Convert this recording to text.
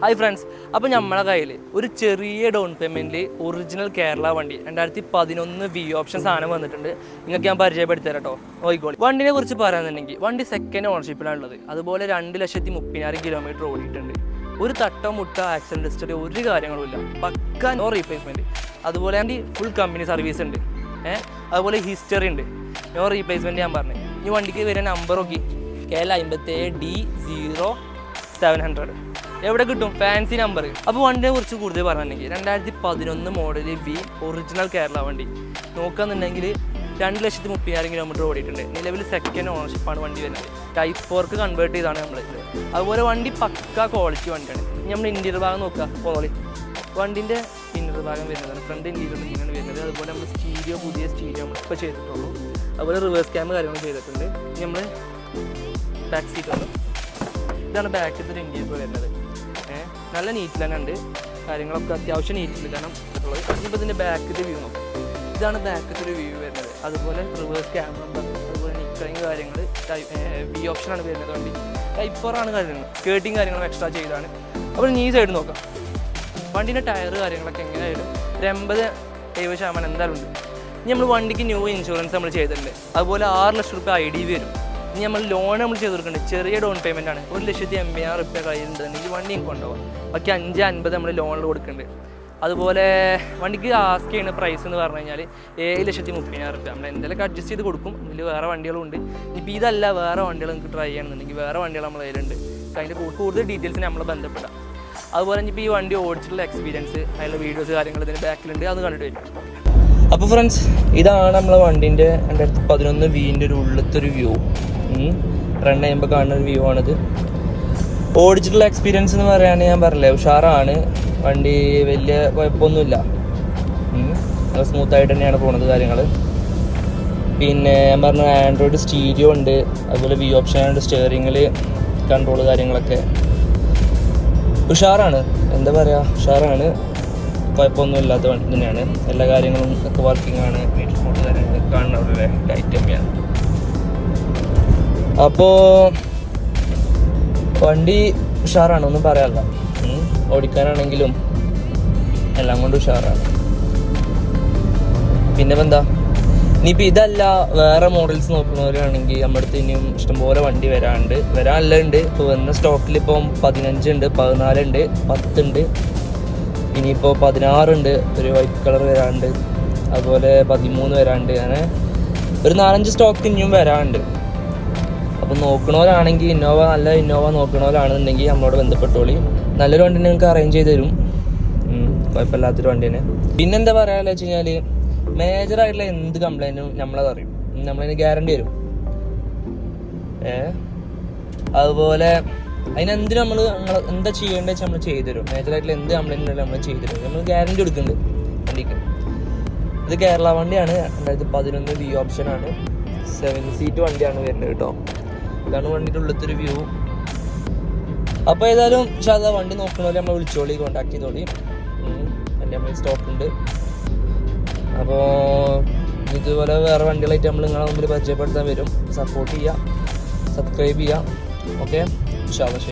Hi friends അപ്പോൾ നമ്മളെ കയ്യിൽ ഒരു ചെറിയ ഡൗൺ പേയ്മെന്റിൽ ഒറിജിനൽ കേരള വണ്ടി രണ്ടായിരത്തി പതിനൊന്ന് വി ഓപ്ഷൻ സാധനം വന്നിട്ടുണ്ട്. നിങ്ങൾക്ക് ഞാൻ പരിചയപ്പെടുത്തി തരാം കേട്ടോ നോക്കിക്കോളി. വണ്ടിനെ കുറിച്ച് പറയാന്നുണ്ടെങ്കിൽ വണ്ടി സെക്കൻഡ് ഓണർഷിപ്പിലാണുള്ളത് അതുപോലെ രണ്ട് ലക്ഷത്തി മുപ്പതിനായിരം കിലോമീറ്റർ ഓടിയിട്ടുണ്ട്. ഒരു തട്ടോ മുട്ട ആക്സിഡന്റ് ഹിസ്റ്ററി ഒരു കാര്യങ്ങളുമില്ല പക്ക നോ റീപ്ലേസ്മെന്റ് അതുപോലെ ആന്റി ഫുൾ കമ്പനി സർവീസ് ഉണ്ട്. ഏഹ് അതുപോലെ ഹിസ്റ്ററി ഉണ്ട്. നോ റീപ്ലേസ്മെന്റ് ഞാൻ പറഞ്ഞു. ഈ വണ്ടിക്ക് വരുന്ന നമ്പർ നോക്കി. കെ എൽ അമ്പത്തേഴ് ഡി സീറോ സെവൻ ഹൺഡ്രഡ് എവിടെ കിട്ടും? ഫാൻസി നമ്പർ അപ്പോൾ വണ്ടിനെ കുറിച്ച് കൂടുതൽ പറഞ്ഞിട്ടുണ്ടെങ്കിൽ രണ്ടായിരത്തി പതിനൊന്ന് മോഡൽ വി ഒറിജിനൽ കേരള വണ്ടി. നോക്കുകയെന്നുണ്ടെങ്കിൽ രണ്ട് ലക്ഷത്തി മുപ്പതിനായിരം കിലോമീറ്റർ ഓടിയിട്ടുണ്ട്. നിലവിൽ സെക്കൻഡ് ഓണർഷിപ്പാണ് വണ്ടി വരുന്നത്. ടൈപ്പ് ഫോർക്ക് കൺവേർട്ട് ചെയ്താണ് നമ്മൾ അതുപോലെ വണ്ടി പക്ക ക്വാളിറ്റി വണ്ടിയാണ്. നമ്മൾ ഇന്റീരിയർ ഭാഗം നോക്കുക പോളി വണ്ടിന്റെ ഇന്നർ ഭാഗം വരുന്നതാണ്. ഫ്രണ്ട് ഇന്റീരിയർ ഇങ്ങനെയാണ് വരുന്നത്. അതുപോലെ നമ്മൾ സ്റ്റീരിയോ പുതിയ സ്റ്റീരിയോ നമ്മൾ ഇപ്പോൾ ചെയ്തിട്ടുള്ളൂ. അതുപോലെ റിവേഴ്സ് ക്യാമ്പ് കാര്യങ്ങൾ ചെയ്തിട്ടുണ്ട്. ഇനി നമ്മൾ ബാക്ക് സീറ്റ് ഇതാണ് ബാക്കിൽ ഇന്റീരിയർ വരുന്നത്. നല്ല നീറ്റിൽ തന്നെ ഉണ്ട്. കാര്യങ്ങളൊക്കെ അത്യാവശ്യം നീറ്റിൽ കാരണം ഉള്ളത്. ഇനിയിപ്പോൾ ഇതിന്റെ ബാക്കിന്റെ വ്യൂ നോക്കും. ഇതാണ് ബാക്കിൽ ഒരു വ്യൂ വരുന്നത്. അതുപോലെ റിവേഴ്സ് ക്യാമറ അതുപോലെ നിക്കറിങ് കാര്യങ്ങൾ വി ഓപ്ഷനാണ് വരുന്നത് വണ്ടി. ടൈപ്പ് ഫോറാണ് കാര്യങ്ങൾ സ്കേർട്ടിങ് കാര്യങ്ങളും എക്സ്ട്രാ ചെയ്താണ്. അപ്പോൾ നീ സൈഡ് നോക്കാം. വണ്ടീന്റെ ടയർ കാര്യങ്ങളൊക്കെ എങ്ങനെയായാലും ഒരു എൺപത് എഴുപത് ശതമാനം എന്തായാലും ഉണ്ട്. ഇനി നമ്മൾ വണ്ടിക്ക് ന്യൂ ഇൻഷുറൻസ് നമ്മൾ ചെയ്തിട്ടുണ്ട്. അതുപോലെ ആറ് ലക്ഷം റുപ്യ ഐ ഡി വരും. ഇനി നമ്മൾ ലോൺ നമ്മൾ ചെയ്ത് കൊടുക്കേണ്ടത് ചെറിയ ഡൗൺ പേയ്മെന്റ് ആണ്. ഒരു ലക്ഷത്തി എൺപതിനായിരം റുപ്യ കയ്യിലുണ്ടെങ്കിൽ വണ്ടി വണ്ടിയും കൊണ്ടുപോകാം ബാക്കി അഞ്ച് അൻപത് നമ്മൾ ലോണിൽ കൊടുക്കുന്നുണ്ട് അതുപോലെ വണ്ടിക്ക് ആസ്ക് ചെയ്യുന്ന പ്രൈസ് എന്ന് പറഞ്ഞു കഴിഞ്ഞാൽ ഏഴ് ലക്ഷത്തി മുപ്പതിനായിരം റുപ്യ നമ്മൾ എന്തെങ്കിലും അഡ്ജസ്റ്റ് ചെയ്ത് കൊടുക്കും. ഇതിൽ വേറെ വണ്ടികളുണ്ട് ഇനിയിപ്പോൾ ഇതല്ല വേറെ വണ്ടികൾ നിങ്ങൾക്ക് ട്രൈ ചെയ്യണമെന്നുണ്ടെങ്കിൽ വേറെ വണ്ടികൾ നമ്മൾ കയ്യിലുണ്ട്. അതിന്റെ കൂടുതൽ ഡീറ്റെയിൽസ് നമ്മൾ ബന്ധപ്പെടാം. അതുപോലെ ഇനിയിപ്പോൾ ഈ വണ്ടി ഓടിച്ചിട്ടുള്ള എക്സ്പീരിയൻസ് അതിലുള്ള വീഡിയോസ് കാര്യങ്ങൾ ഇതിന്റെ ബാക്കിലുണ്ട് അത് കണ്ടിട്ട് വരും. അപ്പോൾ ഫ്രണ്ട്സ് ഇതാണ് നമ്മളെ വണ്ടീന്റെ രണ്ടായിരത്തി പതിനൊന്ന് വീന്റെ ഒരു ഉള്ളിലത്തെ ഒരു വ്യൂ റൺ ചെയ്യുമ്പോൾ കാണുന്ന ഒരു വ്യൂ ആണിത്. ഓടിച്ചിട്ടുള്ള എക്സ്പീരിയൻസ് എന്ന് പറയാൻ ഞാൻ പറഞ്ഞില്ലേ ഉഷാറാണ്. വണ്ടി വലിയ കുഴപ്പമൊന്നുമില്ല. സ്മൂത്ത് ആയിട്ട് തന്നെയാണ് പോണത് കാര്യങ്ങൾ പിന്നെ ഞാൻ പറഞ്ഞ ആൻഡ്രോയിഡ് സ്റ്റീരിയോ ഉണ്ട് അതുപോലെ വി ഓപ്ഷൻ ഉണ്ട് സ്റ്റിയറിങ്ങിൽ കൺട്രോൾ കാര്യങ്ങളൊക്കെ. ഉഷാറാണ് എന്താ പറയുക ഉഷാറാണ്. കുഴപ്പമൊന്നും ഇല്ലാത്ത വണ്ടി തന്നെയാണ്. എല്ലാ കാര്യങ്ങളും ഒക്കെ വർക്കിംഗ് ആണ്. മീറ്റർ ഫോൺ കാര്യങ്ങൾ ഒരു ലൈറ്റ് കമ്മിയാണ് അപ്പോൾ വണ്ടി ഉഷാറാണ് ഒന്നും പറയാനില്ല. ഓടിക്കാനാണെങ്കിലും എല്ലാം കൊണ്ട് ഉഷാറാണ്. പിന്നെ എന്താ ഇനിയിപ്പോൾ ഇതല്ല വേറെ മോഡൽസ് നോക്കുന്നവരാണെങ്കിൽ നമ്മുടെ അടുത്ത് ഇനിയും ഇഷ്ടംപോലെ വണ്ടി വരാനുണ്ട് വരാനല്ല ഉണ്ട് ഇപ്പോൾ വന്ന സ്റ്റോക്കിൽ ഇപ്പം പതിനഞ്ചുണ്ട് പതിനാലുണ്ട് പത്തുണ്ട്. ഇനിയിപ്പോൾ പതിനാറുണ്ട് ഒരു വൈറ്റ് കളർ വരാനുണ്ട് അതുപോലെ പതിമൂന്ന് വരാനുണ്ട് അങ്ങനെ ഒരു നാലഞ്ച് സ്റ്റോക്ക് ഇനിയും വരാനുണ്ട് അപ്പം നോക്കണവരാണെങ്കിൽ ഇന്നോവ നല്ല ഇന്നോവ നോക്കണവരാണെന്നുണ്ടെങ്കിൽ നമ്മളോട് ബന്ധപ്പെട്ടോളി. നല്ലൊരു വണ്ടി നിങ്ങൾക്ക് അറേഞ്ച് ചെയ്ത് തരും. കുഴപ്പമില്ലാത്തൊരു വണ്ടി തന്നെ പിന്നെന്താ പറയാന്ന് വെച്ച് കഴിഞ്ഞാൽ മേജർ ആയിട്ടുള്ള എന്ത് കംപ്ലൈന്റും നമ്മളത് അറിയും. നമ്മളതിന് ഗ്യാരണ്ടി വരും ഏ? അതുപോലെ അതിനെന്തിനും നമ്മൾ നമ്മൾ എന്താ ചെയ്യേണ്ടത് വെച്ചാൽ നമ്മൾ ചെയ്തു തരും. മേജർ ആയിട്ടുള്ള എന്ത് കംപ്ലൈന്റ് ഉണ്ടെങ്കിലും നമ്മൾ ചെയ്തു തരും. നമ്മൾ ഗ്യാരണ്ടി കൊടുക്കുന്നുണ്ട് വണ്ടിക്ക്. ഇത് കേരള വണ്ടിയാണ്. രണ്ടായിരത്തി പതിനൊന്ന് വി ഓപ്ഷനാണ് സെവൻ സീറ്റ് വണ്ടിയാണ് വരുന്നത് കേട്ടോ. ഇതാണ് വണ്ടിയുടെ ഉള്ളത്തെ ഒരു വ്യൂ അപ്പോൾ ഏതായാലും സാധാ വണ്ടി നോക്കണോലെ നമ്മളെ വിളിച്ചോളി കോണ്ടാക്ട് ചെയ്തോളി. എന്റെ നമ്മൾ സ്റ്റോക്ക് ഉണ്ട്. അപ്പോൾ ഇതുപോലെ വേറെ വണ്ടികളായിട്ട് നമ്മൾ നിങ്ങളെ മുമ്പിൽ പരിചയപ്പെടുത്താൻ വരും. സപ്പോർട്ട് ചെയ്യുക സബ്സ്ക്രൈബ് ചെയ്യുക ഓക്കെ ശരി